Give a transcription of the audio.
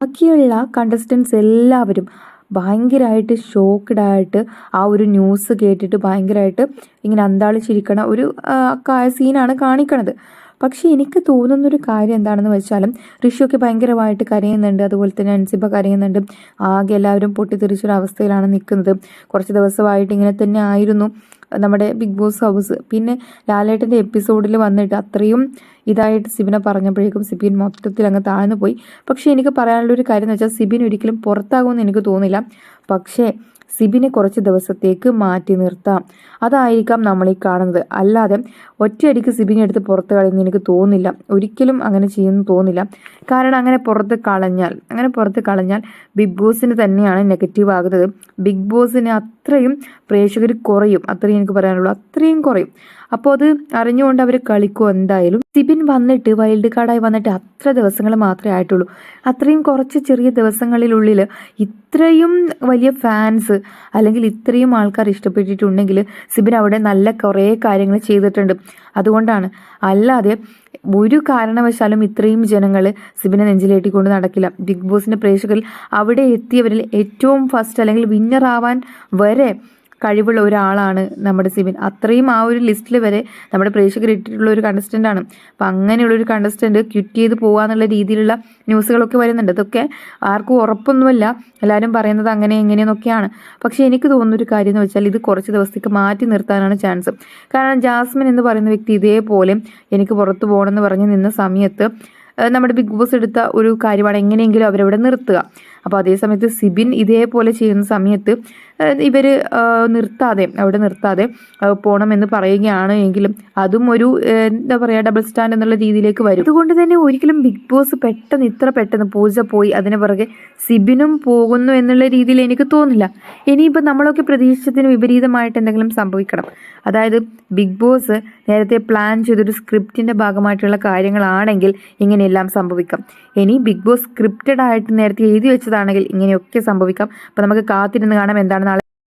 ബാക്കിയുള്ള കണ്ടസ്റ്റൻസ് എല്ലാവരും ഭയങ്കരമായിട്ട് ഷോക്ക്ഡ് ആയിട്ട് ആ ഒരു ന്യൂസ് കേട്ടിട്ട് ഭയങ്കരമായിട്ട് ഇങ്ങനെ അന്താളിച്ചിരിക്കണ ഒരു സീനാണ് കാണിക്കണത്. പക്ഷേ എനിക്ക് തോന്നുന്നൊരു കാര്യം എന്താണെന്ന് വെച്ചാലും ഋഷിയൊക്കെ ഭയങ്കരമായിട്ട് കരയുന്നുണ്ട്. അതുപോലെ തന്നെ അൻസിബ കരയുന്നുണ്ട്. ആകെ എല്ലാവരും പൊട്ടിത്തെറിച്ചൊരു അവസ്ഥയിലാണ് നിൽക്കുന്നത്. കുറച്ച് ദിവസമായിട്ട് ഇങ്ങനെ തന്നെ ആയിരുന്നു. നമ്മുടെ ബിഗ് ബോസ് ഹൗസ് പിന്നെ ലാലേട്ടന്റെ എപ്പിസോഡിൽ വന്നിട്ട് അത്രയും ഇതായിട്ട് സിബിനെ പറഞ്ഞപ്പോഴേക്കും സിബിൻ മൊത്തത്തിൽ അങ്ങ് താഴ്ന്നു പോയി. പക്ഷേ എനിക്ക് പറയാനുള്ളൊരു കാര്യം എന്ന് വെച്ചാൽ സിബിൻ ഒരിക്കലും പുറത്താകുമെന്ന് എനിക്ക് തോന്നില്ല. പക്ഷേ സിബിനെ കുറച്ച് ദിവസത്തേക്ക് മാറ്റി നിർത്താം. അതായിരിക്കാം നമ്മൾ ഈ കാണുന്നത്. അല്ലാതെ ഒറ്റയടിക്ക് സിബിനെ എടുത്ത് പുറത്ത് കളയുന്ന എനിക്ക് തോന്നില്ല. ഒരിക്കലും അങ്ങനെ ചെയ്യുമെന്ന് തോന്നില്ല. കാരണം അങ്ങനെ പുറത്ത് കളഞ്ഞാൽ അങ്ങനെ പുറത്ത് കളഞ്ഞാൽ ബിഗ് ബോസിന് തന്നെയാണ് നെഗറ്റീവ് ആകുന്നത്. ബിഗ് ബോസിന് അത്രയും പ്രേക്ഷകർ കുറയും. അത്രയും എനിക്ക് പറയാനുള്ളൂ. അത്രയും കുറയും. അപ്പോൾ അത് അറിഞ്ഞുകൊണ്ട് അവർ കളിക്കും എന്തായാലും സിബിൻ വന്നിട്ട് വൈൽഡ് കാർഡായി വന്നിട്ട് അത്ര ദിവസങ്ങൾ മാത്രമേ ആയിട്ടുള്ളൂ. അത്രയും കുറച്ച് ചെറിയ ദിവസങ്ങളിലുള്ളിൽ ഇത്രയും വലിയ ഫാൻസ് അല്ലെങ്കിൽ ഇത്രയും ആൾക്കാർ ഇഷ്ടപ്പെട്ടിട്ടുണ്ടെങ്കിൽ സിബിൻ അവിടെ നല്ല കുറേ കാര്യങ്ങൾ ചെയ്തിട്ടുണ്ട്. അതുകൊണ്ടാണ്. അല്ലാതെ ഒരു കാരണവശാലും ഇത്രയും ജനങ്ങൾ സിബിനെ നെഞ്ചിലേറ്റിക്കൊണ്ട് നടക്കില്ല. ബിഗ് ബോസിന്റെ പ്രേക്ഷകരിൽ അവിടെ എത്തിയവരിൽ ഏറ്റവും ഫസ്റ്റ് അല്ലെങ്കിൽ വിന്നർ ആവാൻ വരെ കഴിവുള്ള ഒരാളാണ് നമ്മുടെ സിബിൻ. അത്രയും ആ ഒരു ലിസ്റ്റിൽ വരെ നമ്മുടെ പ്രേക്ഷകർ ഇട്ടിട്ടുള്ള ഒരു കണ്ടസ്റ്റന്റ് ആണ്. അപ്പം അങ്ങനെയുള്ള ഒരു കണ്ടസ്റ്റന്റ് ക്വിറ്റ് ചെയ്ത് പോകാന്നുള്ള രീതിയിലുള്ള ന്യൂസുകളൊക്കെ വരുന്നുണ്ട്. അതൊക്കെ ആർക്കും ഉറപ്പൊന്നുമല്ല. എല്ലാവരും പറയുന്നത് അങ്ങനെ എങ്ങനെയെന്നൊക്കെയാണ് പക്ഷേ എനിക്ക് തോന്നുന്ന ഒരു കാര്യം എന്ന് വെച്ചാൽ ഇത് കുറച്ച് ദിവസത്തേക്ക് മാറ്റി നിർത്താനാണ് ചാൻസ് കാരണം ജാസ്മിൻ എന്ന് പറയുന്ന വ്യക്തി ഇതേപോലെ എനിക്ക് പുറത്തു പോകണമെന്ന് പറഞ്ഞ് നിന്ന സമയത്ത് നമ്മുടെ ബിഗ് ബോസ് എടുത്ത ഒരു കാര്യമാണ് എങ്ങനെയെങ്കിലും അവരവിടെ നിർത്തുക. അപ്പോൾ അതേസമയത്ത് സിബിൻ ഇതേപോലെ ചെയ്യുന്ന സമയത്ത് ഇവർ നിർത്താതെ അവിടെ നിർത്താതെ പോകണമെന്ന് പറയുകയാണ് എങ്കിലും അതും ഒരു എന്താ പറയുക ഡബിൾ സ്റ്റാൻഡ് എന്നുള്ള രീതിയിലേക്ക് വരും. അതുകൊണ്ട് തന്നെ ഒരിക്കലും ബിഗ് ബോസ് പെട്ടെന്ന് ഇത്ര പെട്ടെന്ന് പൂജ പോയി അതിന് പുറകെ സിബിനും പോകുന്നു എന്നുള്ള രീതിയിൽ എനിക്ക് തോന്നില്ല ഇനിയിപ്പോൾ നമ്മളൊക്കെ പ്രതീക്ഷിച്ചതിന് വിപരീതമായിട്ട് എന്തെങ്കിലും സംഭവിക്കണം. അതായത് ബിഗ് ബോസ് നേരത്തെ പ്ലാൻ ചെയ്തൊരു സ്ക്രിപ്റ്റിന്റെ ഭാഗമായിട്ടുള്ള കാര്യങ്ങളാണെങ്കിൽ ഇങ്ങനെയെല്ലാം സംഭവിക്കാം. ഇനി ബിഗ് ബോസ് സ്ക്രിപ്റ്റഡ് ആയിട്ട് നേരത്തെ എഴുതി വെച്ചതാണെങ്കിൽ ഇങ്ങനെയൊക്കെ സംഭവിക്കാം. അപ്പോൾ നമുക്ക് കാത്തിരുന്ന് കാണാം. എന്താണ് നാളെ